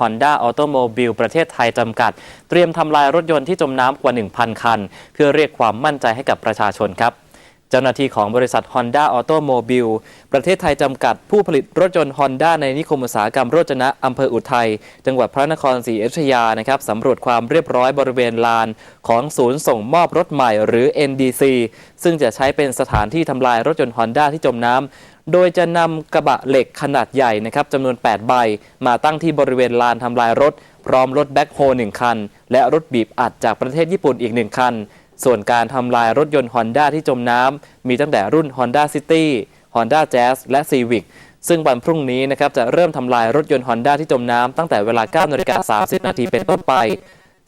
Honda Automobile ประเทศไทยจำกัด เตรียมทำลายรถยนต์ที่จมน้ำกว่า 1,000 คัน เพื่อเรียกความมั่นใจให้กับประชาชนครับเจ้าหน้าที่ของบริษัท Honda Automobile ประเทศไทยจำกัดผู้ผลิตรถยนต์ Honda ในนิคมอุตสาหกรรมโรจนะอำเภออุทัย จังหวัดพระนครศรีอยุธยานะครับสำรวจความเรียบร้อยบริเวณลาน ของศูนย์ส่งมอบรถใหม่หรือ NDC ซึ่งจะใช้เป็นสถานที่ทำลายรถยนต์ Honda ที่จมน้ำ โดยจะนำกระบะเหล็กขนาดใหญ่นะครับจำนวน 8 ใบ มาตั้งที่บริเวณลานทำลายรถ พร้อมรถแบ็คโฮหนึ่งคัน และรถบีบอัดจากประเทศญี่ปุ่นอีกหนึ่งคัน ส่วนการทำลายรถยนต์ Honda ที่จมน้ำมีตั้งแต่รุ่น Honda City Honda Jazz และ Civic ซึ่งวันพรุ่งนี้นะครับจะเริ่มทำลายรถยนต์ Honda ที่จมน้ำตั้งแต่เวลา9นาฬิกา30นาทีเป็นต้นไป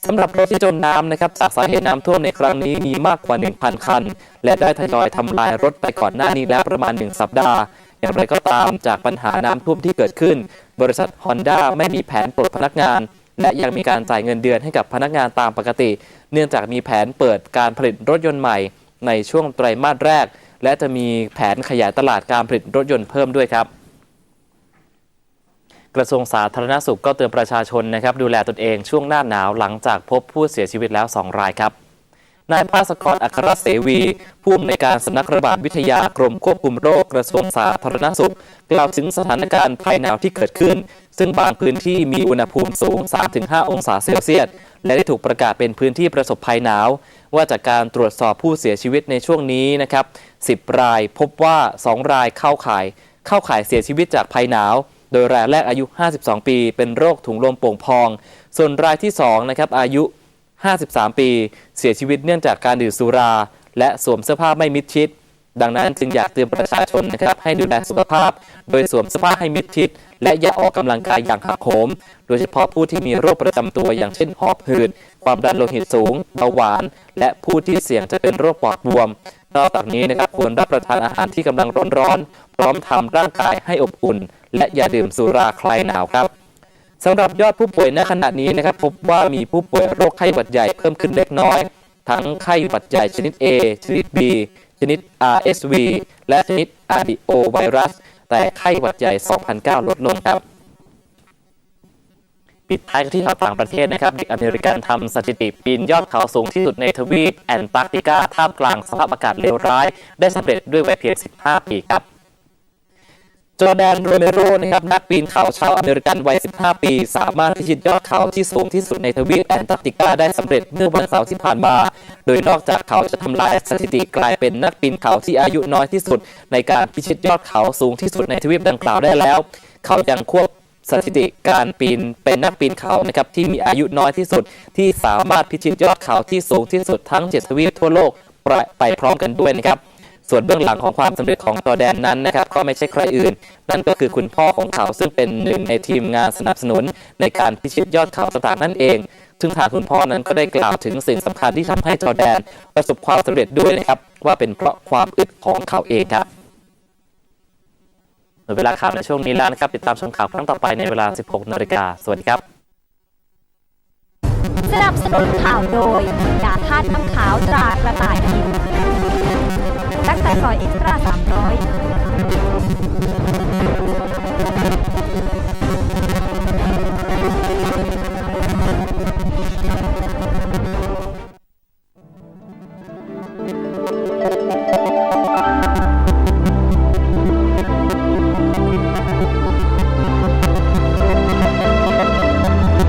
สำหรับรถที่จมน้ำนะครับจากสาเหตุน้ำท่วมในครั้งนี้มีมากกว่า 1,000 คัน และได้ทยอยทำลายรถไปก่อนหน้านี้แล้วประมาณ 1 สัปดาห์ อย่างไรก็ตามจากปัญหาน้ำท่วมที่เกิดขึ้น บริษัท Honda ไม่มีแผนปลดพนักงาน และยังมีการจ่ายเงินเดือนให้กับพนักงานตามปกติ เนื่องจากมีแผนเปิดการผลิตรถยนต์ใหม่ ในช่วงไตรมาสแรก และจะมีแผนขยายตลาดการผลิตรถยนต์เพิ่มด้วยครับ กระทรวงสาธารณสุขก็เตือนประชาชนนะครับดูแลตนเองช่วงหน้าหนาวหลังจากพบผู้เสียชีวิตแล้ว 2 รายครับนายภาสกรอัครเสวี ผู้อำนวยการสำนักระบาดวิทยากรมควบคุมโรคกระทรวงสาธารณสุขกล่าวถึงสถานการณ์ภัยหนาวที่เกิดขึ้น ซึ่งบางพื้นที่มีอุณหภูมิสูง 3-5 องศาเซลเซียส และได้ถูกประกาศเป็นพื้นที่ประสบภัยหนาว ว่าจากการตรวจสอบผู้เสียชีวิตในช่วงนี้นะครับ 10 รายพบว่า 2 รายเข้าข่าย เข้าข่ายเสียชีวิตจากภัยหนาว โดยรายแรกอายุ 52 ปี เป็นโรคถุงลมโป่งพอง ส่วนรายที่2นะครับอายุ 53 ปี เสียชีวิตเนื่องจากการดื่มสุรา และสวมเสื้อผ้าไม่มิดชิด ดังนั้นจึงอยากเตือนประชาชนนะครับให้ดูแลสุขภาพ โดยสวมเสื้อผ้าให้มิดชิด และอย่าออกกำลังกายอย่างหักโหม โดยเฉพาะผู้ที่มีโรคประจำตัวอย่างเช่นหอบหืด ความดันโลหิตสูงเบาหวาน และผู้ที่เสี่ยงจะเป็นโรคปอดบวมนอกจากนี้นะครับควรรับประทานอาหารที่กำลังร้อนๆพร้อมทำร่างกายให้อบอุ่น และอย่าดื่มสุราคลายหนาวครับสำหรับยอดผู้ป่วยณขณะนี้นะครับพบว่ามีผู้ป่วยโรคไข้หวัดใหญ่เพิ่มขึ้นเล็กน้อย ทั้งไข้หวัดใหญ่ชนิด A ชนิด B ชนิด RSV และชนิด RDO ไวรัส แต่ไข้หวัดใหญ่ 2009 ลดลงครับ ปิดท้ายกันที่ข่าวต่างประเทศนะครับเด็กอเมริกันทำสถิติปีนยอดเขาสูงที่สุดในทวีปแอนตาร์กติกาท่ามกลางสภาพอากาศเลวร้าย ได้สำเร็จด้วยวัยเพียง 15 ปีครับ จอร์แดนโรเมโรนะครับนักปีนเขาชาวอเมริกันวัย 15 ปี สามารถพิชิตยอดเขาที่สูงที่สุดในทวีปแอนตาร์กติกาได้สำเร็จเมื่อวันเสาร์ที่ผ่านมา โดยนอกจากเขาจะทำลายสถิติกลายเป็นนักปีนเขาที่อายุน้อยที่สุด ในการพิชิตยอดเขาสูงที่สุดในทวีปดังกล่าวได้แล้ว เขายังควบสถิติการปีนเป็นนักปีนเขานะครับที่มีอายุน้อยที่สุด ที่สามารถพิชิตยอดเขาที่สูงที่สุดทั้ง 7 ทวีปทั่วโลกไปพร้อมกันด้วยนะครับ ส่วนเบื้องหลังของความสำเร็จของจอแดนนั้นนะครับก็ไม่ใช่ใครอื่น นั่นก็คือคุณพ่อของเขาซึ่งเป็นหนึ่งในทีมงานสนับสนุน ในการพิชิตยอดเขาต่างๆนั่นเองซึ่งทางคุณพ่อนั้นก็ได้กล่าวถึงสิ่งสำคัญที่ทำให้จอแดน ประสบความสำเร็จด้วยนะครับ ว่าเป็นเพราะความอึดของเขาเองครับหมดเวลาข่าวในช่วงนี้แล้วนะครับ ติดตามชมข่าวครั้งต่อไปในเวลา 16 นาฬิกาสวัสดีครับ สนับสนุนข่าวโดยยาธาตุน้ำขาวตรากระต่าย ตั้งแต่ซอยเอ็กซ์ตร้าสามร้อย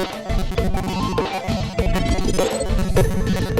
Thank you.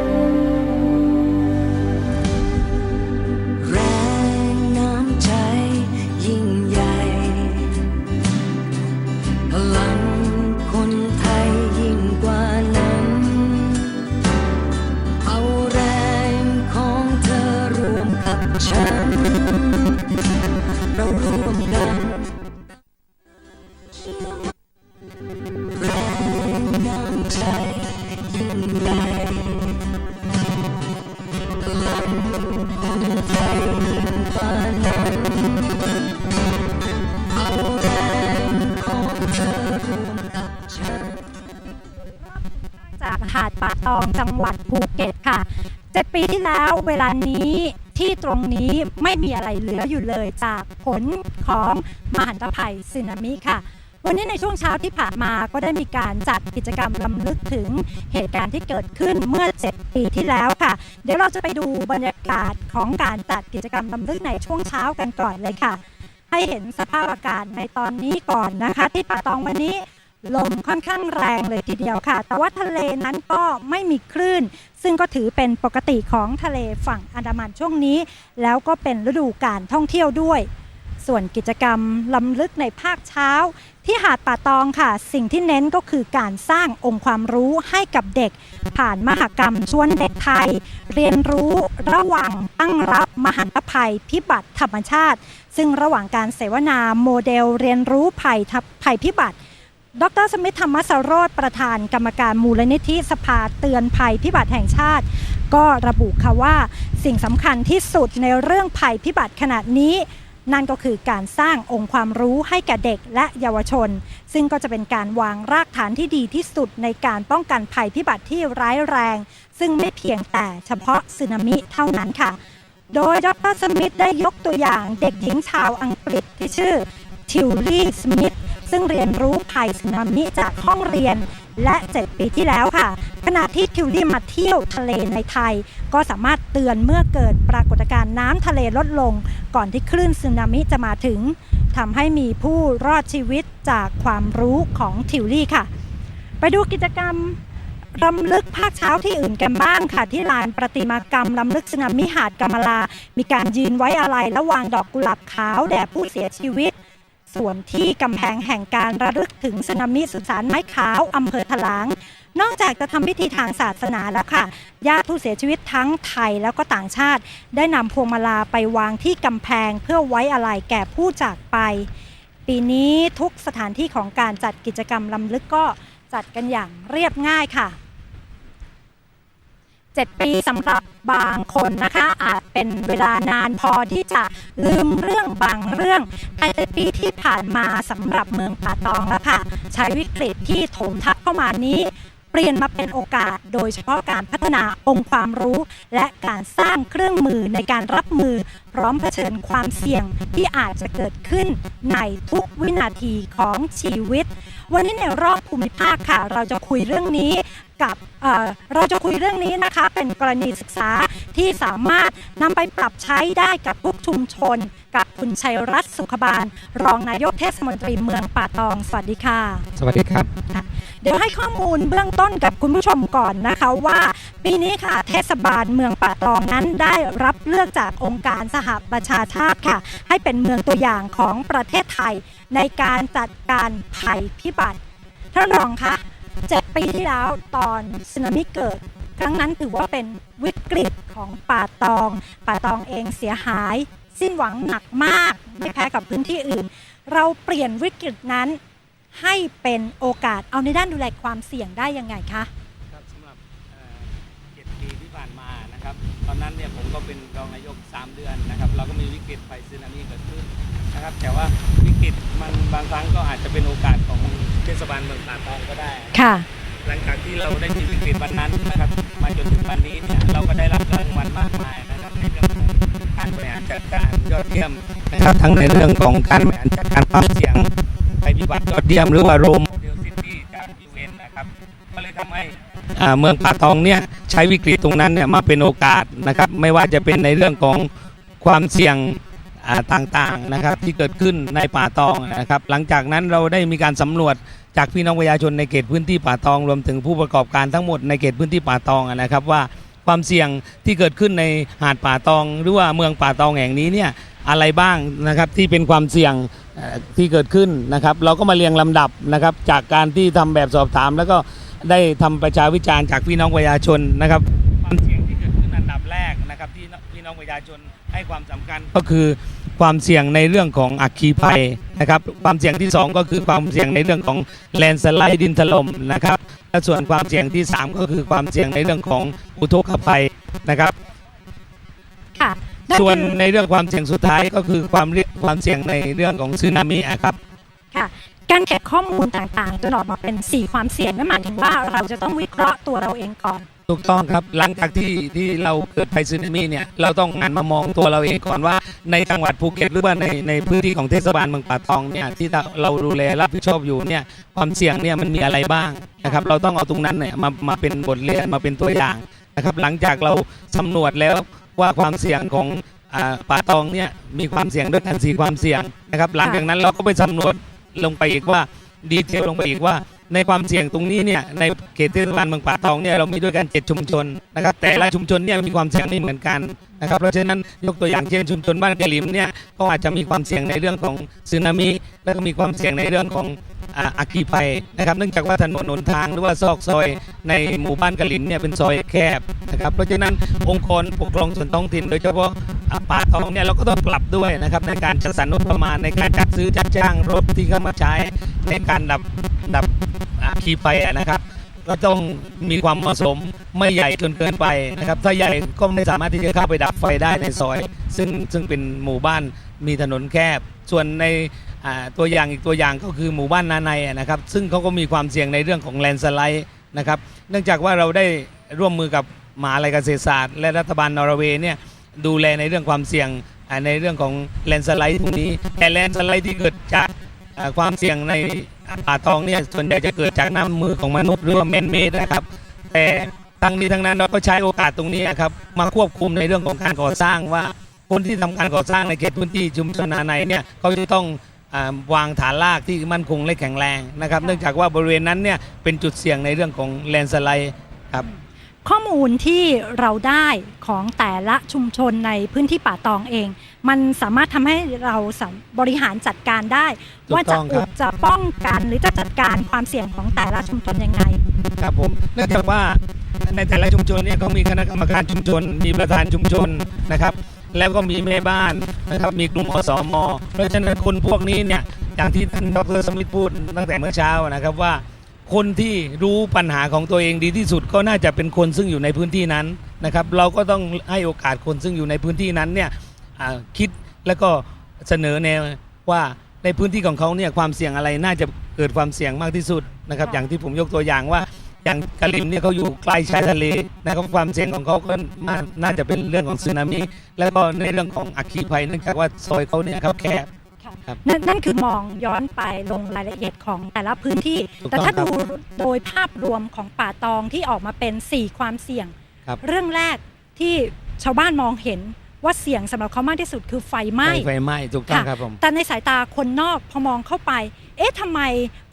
จากหาดป่าตองจังหวัดภูเก็ตค่ะเจ็ดปีที่แล้วเวลานี้ที่ตรงนี้ไม่มีอะไรเหลืออยู่เลยจากผลของมหันตภัยสึนามิค่ะ วันนี้ในช่วงเช้าที่ผ่านมาก็ได้มีการจัดกิจกรรมลำลึกถึงเหตุการณ์ที่เกิดขึ้นเมื่อ 7 ปีที่แล้วค่ะ เดี๋ยวเราจะไปดูบรรยากาศของการจัดกิจกรรมลำลึกในช่วงเช้ากันก่อนเลยค่ะ ให้เห็นสภาพอากาศในตอนนี้ก่อนนะคะ ที่ป่าตองวันนี้ลมค่อนข้างแรงเลยทีเดียวค่ะ แต่ว่าทะเลนั้นก็ไม่มีคลื่น ซึ่งก็ถือเป็นปกติของทะเลฝั่งอันดามันช่วงนี้ แล้วก็เป็นฤดูการท่องเที่ยวด้วย ส่วนกิจกรรมลำลึกในภาคเช้า ที่หาดป่าตองค่ะ สิ่งที่เน้นก็คือการสร้างองค์ความรู้ให้กับเด็ก ผ่านมหกรรมชวนเด็กไทย เรียนรู้ระหว่างตั้งรับมหันตภัยพิบัติธรรมชาติ ซึ่งระหว่างการเสวนาโมเดลเรียนรู้ภัยภัยพิบัติดรสมิทธธรรมสโรธประธานกรรมการมูลนิธิสภาเตือนภัยพิบัติแห่งชาติ ก็ระบุค่ะว่า สิ่งสำคัญที่สุดในเรื่องภัยพิบัติขนาดนี้ นั่นก็คือการสร้างองค์ความรู้ให้แก่เด็กและเยาวชน ซึ่งก็จะเป็นการวางรากฐานที่ดีที่สุดในการป้องกันภัยพิบัติที่ร้ายแรง ซึ่งไม่เพียงแต่เฉพาะสึนามิเท่านั้นค่ะ โดยดรสมิธได้ยกตัวอย่างเด็กหญิงชาวอังกฤษที่ชื่อทิวลี่สมิธซึ่งเรียนรู้ภัยสึนามิจากห้องเรียน และ 7 ปีที่แล้วค่ะ ขณะที่ทิวลี่มาเที่ยวทะเลในไทย ก็สามารถเตือนเมื่อเกิดปรากฏการณ์น้ำทะเลลดลง ก่อนที่คลื่นสึนามิจะมาถึงทำให้มีผู้รอดชีวิตจากความรู้ของทิวลี่ค่ะ ไปดูกิจกรรมรำลึกภาคเช้าที่อื่นกันบ้างค่ะ ที่ลานประติมากรรมลำลึกสึนามิหาดกำมลา มีการยืนไว้อาลัยและวางดอกกุหลาบขาวแด่ผู้เสียชีวิต ส่วนที่กำแพงแห่งการระลึกถึงสึนามิสุสานไม้ขาวอำเภอถลาง นอกจากจะทำพิธีทางศาสนาแล้วค่ะ ญาติผู้เสียชีวิตทั้งไทยแล้วก็ต่างชาติ ได้นำพวงมาลาไปวางที่กำแพง เพื่อไว้อาลัยแก่ผู้จากไป ปีนี้ทุกสถานที่ของการจัดกิจกรรมลำลึกก็จัดกันอย่างเรียบง่ายค่ะ7ปีสำหรับบางคนนะคะ อาจเป็นเวลานานพอที่จะลืมเรื่องบางเรื่องแต่เจ็ดปีที่ผ่านมาสำหรับเมืองป่าตองแล้วค่ะ ใช้วิกฤตที่โถมทับเข้ามานี้ เปลี่ยนมาเป็นโอกาส โดยเฉพาะการพัฒนาองค์ความรู้ และการสร้างเครื่องมือในการรับมือ พร้อมเผชิญความเสี่ยงที่อาจจะเกิดขึ้นในทุกวินาทีของชีวิต วันนี้ในรอบภูมิภาคค่ะ เราจะคุยเรื่องนี้ กับเอ่อเราจะคุยเรื่องนี้นะคะ เป็นกรณีศึกษาที่สามารถนำไปปรับใช้ได้กับทุกชุมชน กับคุณชัยรัตน์สุขบาล รองนายกเทศมนตรีเมืองป่าตอง สวัสดีค่ะ สวัสดีครับ เดี๋ยวให้ข้อมูลเบื้องต้นกับคุณผู้ชมก่อนนะคะว่า ปีนี้ค่ะเทศบาลเมืองป่าตองนั้นได้รับเลือกจากองค์การสหประชาชาติค่ะ ให้เป็นเมืองตัวอย่างของประเทศไทยในการจัดการภัยพิบัติท่านรองคะ เจ็ดปีที่แล้วตอนสึนามิเกิด ครั้งนั้นถือว่าเป็นวิกฤตของป่าตอง ป่าตองเองเสียหาย สิ้นหวังหนักมากไม่แพ้กับพื้นที่อื่น เราเปลี่ยนวิกฤตนั้นให้เป็นโอกาสเอาในด้านดูแลความเสี่ยงได้ยังไงคะครับสำหรับเจ็ดปีที่ผ่านมานะครับ ตอนนั้นเนี่ยผมก็เป็นรองนายก 3 เดือนนะครับ เราก็มีวิกฤตไฟสึนามิเกิดขึ้น นะครับ แต่ว่าวิกฤตมันบางครั้งก็อาจจะเป็นโอกาสของเทศบาลเมืองป่าตองก็ได้ ค่ะ หลังจากที่เราได้มีวิกฤตวันนั้นนะครับ มาจนถึงวันนี้เนี่ยเราก็ได้รับรางวัลมากมายนะครับในเรื่องของการบริหารจัดการยอดเยี่ยมนะครับทั้งในเรื่องของการบริหารจัดการความเสี่ยงภัยพิบัติยอดเยี่ยมหรือว่าโรมเดลซิตี้จากยูเอ็นนะครับก็เลยทำให้อ่าเมืองป่าตองเนี่ยใช้วิกฤตตรงนั้นเนี่ยมาเป็นโอกาสนะครับ ไม่ว่าจะเป็นในเรื่องของความเสี่ยงอ่า ต่างๆนะครับที่เกิดขึ้นในป่าตองนะครับหลังจากนั้นเราได้มีการสำรวจจากพี่น้องประชาชนในเขตพื้นที่ป่าตอง รวมถึงผู้ประกอบการทั้งหมดในเขตพื้นที่ป่าตองนะครับว่าความเสี่ยงที่เกิดขึ้นในหาดป่าตอง หรือว่าเมืองป่าตองแห่งนี้เนี่ยอะไรบ้างนะครับที่เป็นความเสี่ยงที่เกิดขึ้นนะครับ เราก็มาเรียงลำดับนะครับ จากการที่ทำแบบสอบถาม แล้วก็ได้ทำประชาวิจารณ์จากพี่น้องประชาชนนะครับ ความเสี่ยงที่เกิดขึ้นอันดับแรกนะครับที่พี่น้องประชาชน ให้ความสำคัญก็คือความเสี่ยงในเรื่องของอัคคีภัยนะครับความเสี่ยงที่สองก็คือความเสี่ยงในเรื่องของแลนสไลด์ดินถล่มนะครับและส่วนความเสี่ยงที่สามก็คือความเสี่ยงในเรื่องของอุทกภัยนะครับค่ะนั่นส่วนคือในเรื่องความเสี่ยงสุดท้ายก็คือความเรียความเสี่ยงในเรื่องของสึนามิอะครับค่ะการเก็บข้อมูลต่างๆจนออกมาเป็น 4 ความเสี่ยงนั่นหมายถึงว่าเราจะต้องวิเคราะห์ตัวเราเองก่อน ถูกต้องครับหลังจากที่ที่เราเกิดภัยสึนามิเนี่ยเราต้องหันมามองตัวเราเองก่อนว่าในจังหวัดภูเก็ตหรือว่าในในพื้นที่ของเทศบาลเมืองป่าตองเนี่ยที่เราดูแลรับผิดชอบอยู่เนี่ยความเสี่ยงเนี่ยมันมีอะไรบ้างนะครับเราต้องเอาตรงนั้นเนี่ยมามาเป็นบทเรียนมาเป็นตัวอย่างนะครับหลังจากเราสำรวจแล้วว่าความเสี่ยงของอ่าป่าตองเนี่ยมีความเสี่ยงด้วยกันสี่ความเสี่ยงนะครับหลังจากนั้นเราก็ไปสำรวจลงไปอีกว่าดีเทลลงไปอีกว่า ในความเสี่ยงตรงนี้เนี่ยในเขตเทศบาลเมืองป่าตองเนี่ยเรามีด้วยกัน7ชุมชนนะครับแต่ละชุมชนเนี่ยมีความเสี่ยงไม่เหมือนกัน นะครับเพราะฉะนั้นยกตัวอย่างเช่นชุมชนบ้านกะหลิมเนี่ยก็อาจจะมีความเสี่ยงในเรื่องของสึนามิ แล้วก็มีความเสี่ยงในเรื่องของอ่าอัคคีภัยนะครับเนื่องจากว่าถนนหนทางหรือว่าซอกซอยในหมู่บ้านกะหลิมเนี่ยเป็นซอยแคบนะครับเพราะฉะนั้นองค์กรปกครองส่วนท้องถิ่น โดยเฉพาะอ่าป่าตองเนี่ยเราก็ต้องปรับด้วยนะครับในการจัดสรรงบประมาณในการจัดซื้อจัดจ้างรถที่เข้ามาใช้ในการดับดับอาคีไฟอะนะครับ ก็ต้องมีความเหมาะสมไม่ใหญ่จนเกินไปนะครับ ถ้าใหญ่ก็ไม่สามารถที่จะเข้าไปดับไฟได้ในซอย ซึ่งซึ่งเป็นหมู่บ้านมีถนนแคบ ส่วนในตัวอย่างอีกตัวอย่างก็คือหมู่บ้านนาในนะครับ ซึ่งเขาก็มีความเสี่ยงในเรื่องของแลนสไลด์นะครับ เนื่องจากว่าเราได้ร่วมมือกับมหาลัยเกษตรศาสตร์และรัฐบาลนอร์เวย์เนี่ยดูแลในเรื่องความเสี่ยงในเรื่องของแลนสไลด์ตรงนี้แต่แลนสไลด์ที่เกิดจากอ่า ความเสี่ยงในป่าตองเนี่ยส่วนใหญ่จะเกิดจากน้ำมือของมนุษย์หรือว่าแมนเมดนะครับ แต่ทั้งนี้ทั้งนั้นเราก็ใช้โอกาสตรงนี้ครับมาควบคุมในเรื่องของการก่อสร้างว่าคนที่ทำการก่อสร้างในเขตพื้นที่ชุมชนนาในเนี่ยเขาจะต้องอวางฐานรากที่มั่นคงและแข็งแรงนะครับ เนื่องจากว่าบริเวณนั้นเนี่ยเป็นจุดเสี่ยงในเรื่องของแลนสไลด์ครับ ข้อมูลที่เราได้ของแต่ละชุมชนในพื้นที่ป่าตองเอง มันสามารถทำให้เราสามบริหารจัดการได้ ถูกว่าจะต้องครัอุบ ดจะป้องกันหรือจะจัดการความเสี่ยงของแต่ละชุมชนยังไง ครับผมเนื่องจากว่าในแต่ละชุมชนเนี่ยเขามีคณะกรรมการชุมชน มีประธานชุมชนนะครับ แล้วก็มีแม่บ้านนะครับมีกลุ่มอสมเพราะฉะนั้นคนพวกนี้เนี่ยอย่างที่ท่านดรสมิทธพูดตั้งแต่เมื่อเช้านะครับว่า คนที่รู้ปัญหาของตัวเองดีที่สุดก็น่าจะเป็นคนซึ่งอยู่ในพื้นที่นั้นนะครับ เราก็ต้องให้โอกาสคนซึ่งอยู่ในพื้นที่นั้นเนี่ยอ่าคิดแล้วก็เสนอแนวว่าในพื้นที่ของเขาเนี่ยความเสี่ยงอะไรน่าจะเกิดความเสี่ยงมากที่สุดนะครับค่ะอย่างที่ผมยกตัวอย่างว่าอย่างกะลิมเนี่ยเขาอยู่ใกล้ชายทะเลนะครับความเสี่ยงของเขาก็น่าน่าจะเป็นเรื่องของสึนามิแล้วก็ในเรื่องของอัคคีภัยเนื่องจากว่าซอยเขาเนี่ยครับแคบ ครับนั่นนั่นคือมองย้อนไปลงรายละเอียดของแต่ละพื้นที่ถูกแต่ต้องถ้าครับดูโดยภาพรวมของป่าตองที่ออกมาเป็น 4 ความเสี่ยงครับเรื่องแรกที่ชาวบ้านมองเห็นว่าเสี่ยงสำหรับเขามากที่สุดคือไฟไหม้ไฟไหม้ถูกต้องค่ะครับผมแต่ในสายตาคนนอกพอมองเข้าไป เอ๊ะทำไม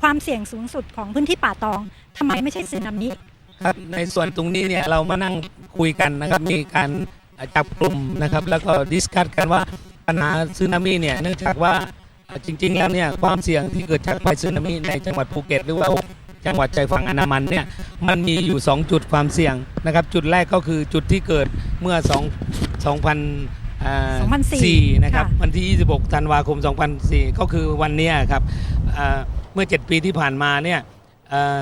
ความเสี่ยงสูงสุดของพื้นที่ป่าตองทำไมไม่ใช่สึนามิครับในส่วนตรงนี้เนี่ยเรามานั่งคุยกันนะครับมีการจับกลุ่มนะครับแล้วก็ดิสคัตกันว่าปั ญหาสึนามิเนี่ยเนื่องจากว่าจริง ๆ แล้วเนี่ยความเสี่ยงที่เกิดจากภัยสึนามิในจังหวัดภูเก็ตหรือว่าจังหวัดชายฝั่งอันดามันเนี่ยมันมีอยู่ 2 จุดความเสี่ยงนะครับ จุดแรกก็คือจุดที่เกิดเมื่อ 2 2000อ่า2004 4นะครับค่ะวันที่ 26 ธันวาคม 2004 ก็คือวันเนี้ยครับอ่าเมื่อ 7 ปีที่ผ่านมาเนี่ยเอ่อ